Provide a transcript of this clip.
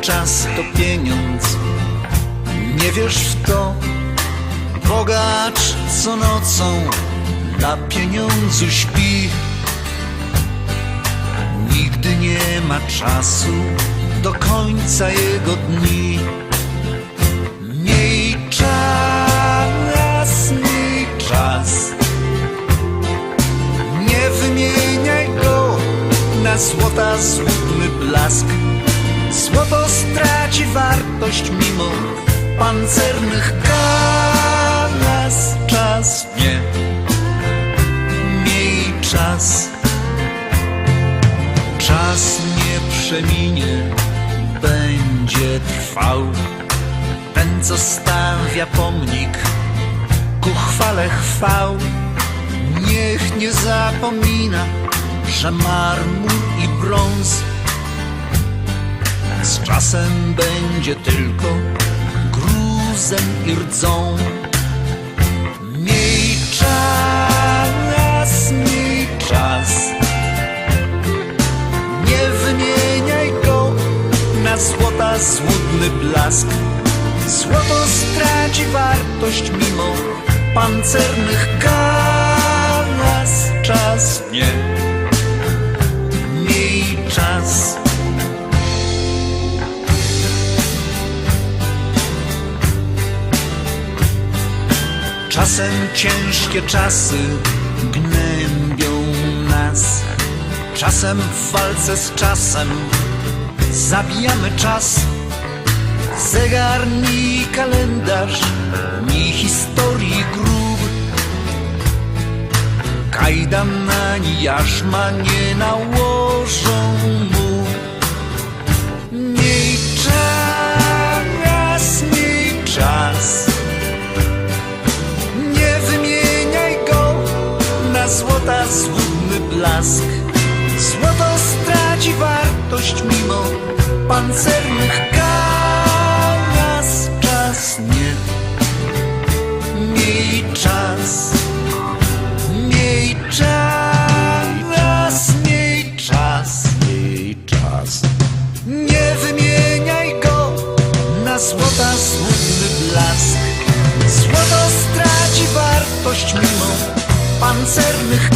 czas to pieniądz. Nie wiesz w to, bogacz co nocą na pieniądzu śpi. Nigdy nie ma czasu do końca jego dni. Miej czas, miej czas. Nie wymieniaj go na złota złudny blask. Złoto straci wartość mimo pancernych galas. Czas nie, miej czas. Czas nie przeminie, będzie trwał. Ten, co stawia pomnik ku chwale chwał, niech nie zapomina, że marmur i czasem będzie tylko gruzem i rdzą. Miej czas, miej czas. Nie wymieniaj go na złota złudny blask. Złoto straci wartość mimo pancernych galas. Czasem ciężkie czasy gnębią nas. Czasem w walce z czasem zabijamy czas. Zegar ni kalendarz, ni historii grób. Kajdan ani jarzma nie nałożą złota złudny blask. Złoto straci wartość mimo pancernych galas. Czas nie, miej czas, miej czas, miej czas, miej czas. Nie wymieniaj go na złota złudny blask. Złoto straci wartość mimo pancernych.